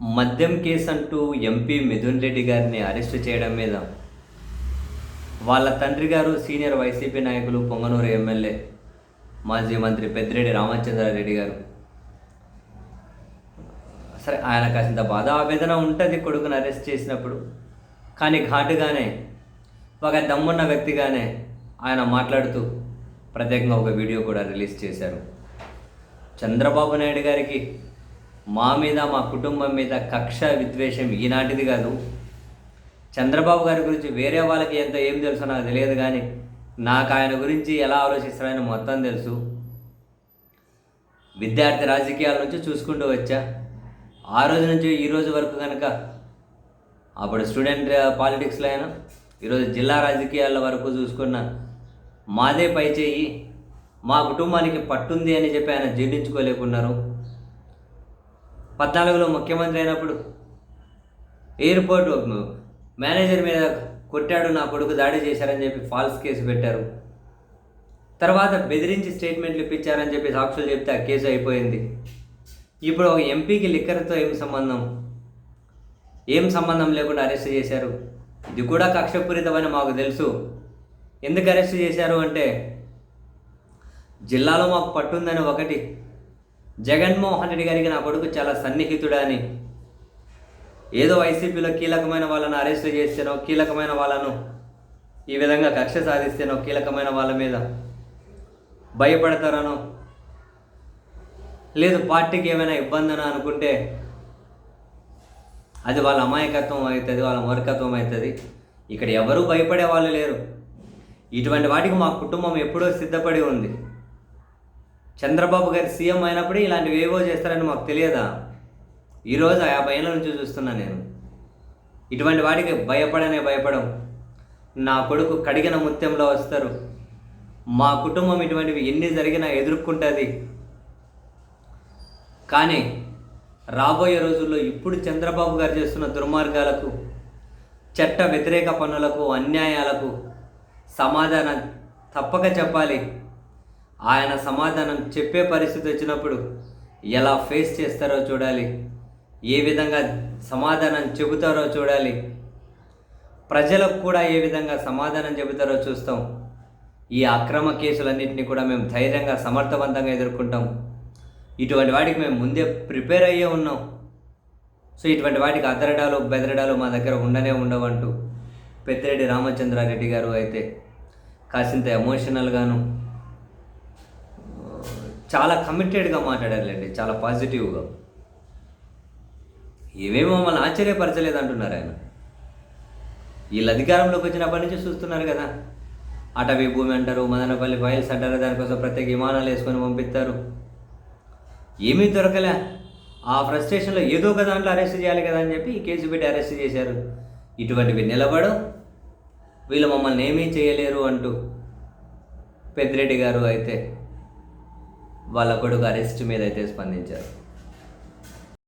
మద్యం కేసు అంటూ ఎంపీ మిథున్ రెడ్డి గారిని అరెస్టు చేయడం మీద వాళ్ళ తండ్రి గారు సీనియర్ వైసీపీ నాయకులు పొంగనూరు ఎమ్మెల్యే మాజీ మంత్రి పెద్దిరెడ్డి రామచంద్రారెడ్డి గారు. సరే ఆయన కాసింత బాధ ఆవేదన ఉంటుంది కొడుకుని అరెస్ట్ చేసినప్పుడు. కానీ ఘాటుగానే ఒక దమ్మున్న వ్యక్తిగానే ఆయన మాట్లాడుతూ ప్రత్యేకంగా ఒక వీడియో కూడా రిలీజ్ చేశారు. చంద్రబాబు నాయుడు గారికి మా మీద మా కుటుంబం మీద కక్ష విద్వేషం ఈనాటిది కాదు. చంద్రబాబు గారి గురించి వేరే వాళ్ళకి ఎంత ఏం తెలుసో నాకు తెలియదు కానీ నాకు ఆయన గురించి ఎలా ఆలోచిస్తారని మొత్తం తెలుసు. విద్యార్థి రాజకీయాల నుంచి చూసుకుంటూ వచ్చా. ఆ రోజు నుంచి ఈ రోజు వరకు కనుక అప్పుడు స్టూడెంట్ పాలిటిక్స్లో అయినా ఈరోజు జిల్లా రాజకీయాల వరకు చూసుకున్న మాదే పై చేయి మా కుటుంబానికి పట్టుంది అని చెప్పి ఆయన జీర్ణించుకోలేకున్నారు. పద్నాలుగులో ముఖ్యమంత్రి అయినప్పుడు ఎయిర్పోర్ట్ మేనేజర్ మీద కొట్టాడు నా కొడుకు దాడి చేశారని చెప్పి ఫాల్స్ కేసు పెట్టారు. తర్వాత బెదిరించి స్టేట్మెంట్లు ఇప్పించారని చెప్పి సాక్షులు చెప్తే ఆ కేసు అయిపోయింది. ఇప్పుడు ఒక ఎంపీకి లిక్కర్తో ఏం సంబంధం? ఏం సంబంధం లేకుండా అరెస్ట్ చేశారు? ఇది కూడా కక్షపూరితమని మాకు తెలుసు. ఎందుకు అరెస్ట్ చేశారు అంటే జిల్లాలో మాకు పట్టుందని ఒకటి జగన్మోహన్ రెడ్డి గారికి నా కొడుకు చాలా సన్నిహితుడని. ఏదో వైసీపీలో కీలకమైన వాళ్ళను అరెస్ట్ చేస్తేనో కీలకమైన వాళ్ళను ఈ విధంగా కక్ష సాధిస్తేనో కీలకమైన వాళ్ళ మీద భయపడతారనో లేదు పార్టీకి ఏమైనా ఇబ్బంది అనుకుంటే అది వాళ్ళ అమాయకత్వం అవుతుంది వాళ్ళ మూర్ఖత్వం అవుతుంది. ఇక్కడ ఎవరూ భయపడే వాళ్ళు లేరు. ఇటువంటి వాటికి మా కుటుంబం ఎప్పుడో సిద్ధపడి ఉంది. చంద్రబాబు గారు సీఎం అయినప్పుడే ఇలాంటివి ఏవో చేస్తారని మాకు తెలియదా? ఈరోజు యాభై ఏళ్ళ నుంచి చూస్తున్నా నేను. ఇటువంటి వాటికి భయపడనే భయపడం. నా కొడుకు కడిగిన ముత్యంలో వస్తారు. మా కుటుంబం ఇటువంటివి ఎన్ని జరిగినా ఎదుర్కొంటుంది. కానీ రాబోయే రోజుల్లో ఇప్పుడు చంద్రబాబు గారు చేస్తున్న దుర్మార్గాలకు చట్ట వ్యతిరేక పనులకు అన్యాయాలకు సమాధానం తప్పక చెప్పాలి. ఆయన సమాధానం చెప్పే పరిస్థితి వచ్చినప్పుడు ఎలా ఫేస్ చేస్తారో చూడాలి. ఏ విధంగా సమాధానం చెబుతారో చూడాలి. ప్రజలకు కూడా ఏ విధంగా సమాధానం చెబుతారో చూస్తాం. ఈ అక్రమ కేసులన్నింటినీ కూడా మేము ధైర్యంగా సమర్థవంతంగా ఎదుర్కొంటాం. ఇటువంటి వాటికి మేము ముందే ప్రిపేర్ అయ్యే ఉన్నాం. సో ఇటువంటి వాటికి అదరడాలు బెదరడాలు మా దగ్గర ఉండనే ఉండవంటూ పెద్దిరెడ్డి రామచంద్రారెడ్డి గారు అయితే కాసింత ఎమోషనల్గాను చాలా కమిటెడ్గా మాట్లాడారులేండి చాలా పాజిటివ్గా ఏమేమో మమ్మల్ని ఆశ్చర్యపరచలేదు అంటున్నారు ఆయన. వీళ్ళు అధికారంలోకి వచ్చినప్పటి నుంచి చూస్తున్నారు కదా. అటవీ భూమి అంటారు మదనపల్లి ఫైల్స్ అంటారు దానికోసం ప్రత్యేక విమానాలు వేసుకొని పంపిస్తారు. ఏమీ దొరకలే. ఆ ఫ్రస్ట్రేషన్లో ఏదో ఒక దాంట్లో అరెస్ట్ చేయాలి కదా అని చెప్పి ఈ కేసు పెట్టి అరెస్ట్ చేశారు. ఇటువంటివి నిలబడు వీళ్ళు మమ్మల్ని ఏమీ చేయలేరు అంటూ పెద్దిరెడ్డి గారు అయితే వాళ్ళ కొడుకు అరెస్ట్ మీద అయితే స్పందించారు.